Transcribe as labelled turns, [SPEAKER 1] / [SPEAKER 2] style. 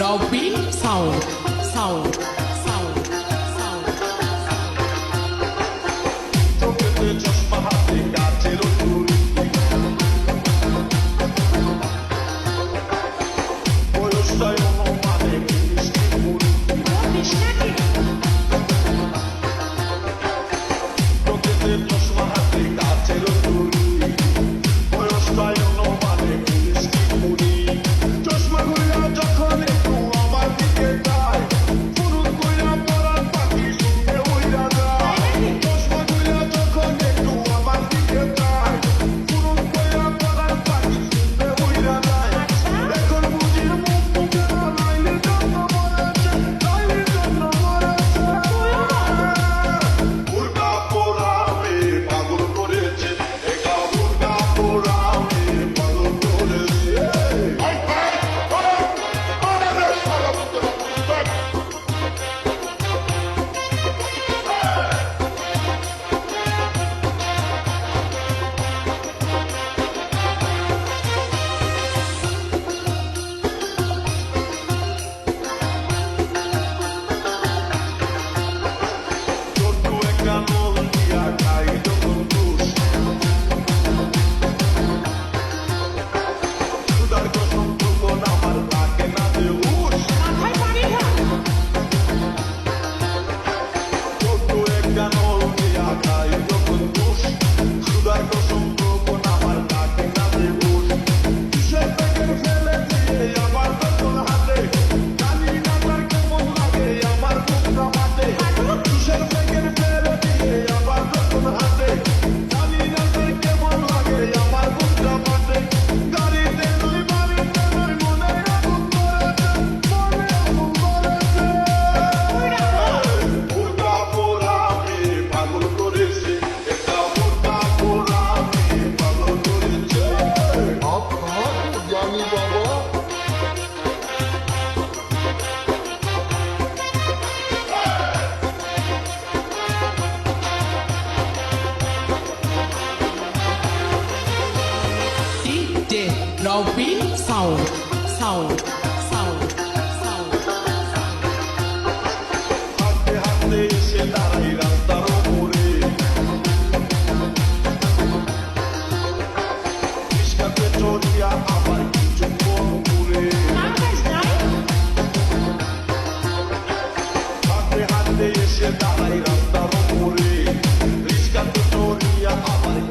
[SPEAKER 1] Now be sound,
[SPEAKER 2] sound. Rabi sound sound sound sound
[SPEAKER 1] হাতে হাতে এসে দাঁড়াই রাস্তার উপরে রিক্সাতে চড়িয়া আবার কিছুক্ষণ ঘুরে হাতে হাতে এসে দাঁড়াই রাস্তার উপরে রিক্সাতে চড়িয়া আবার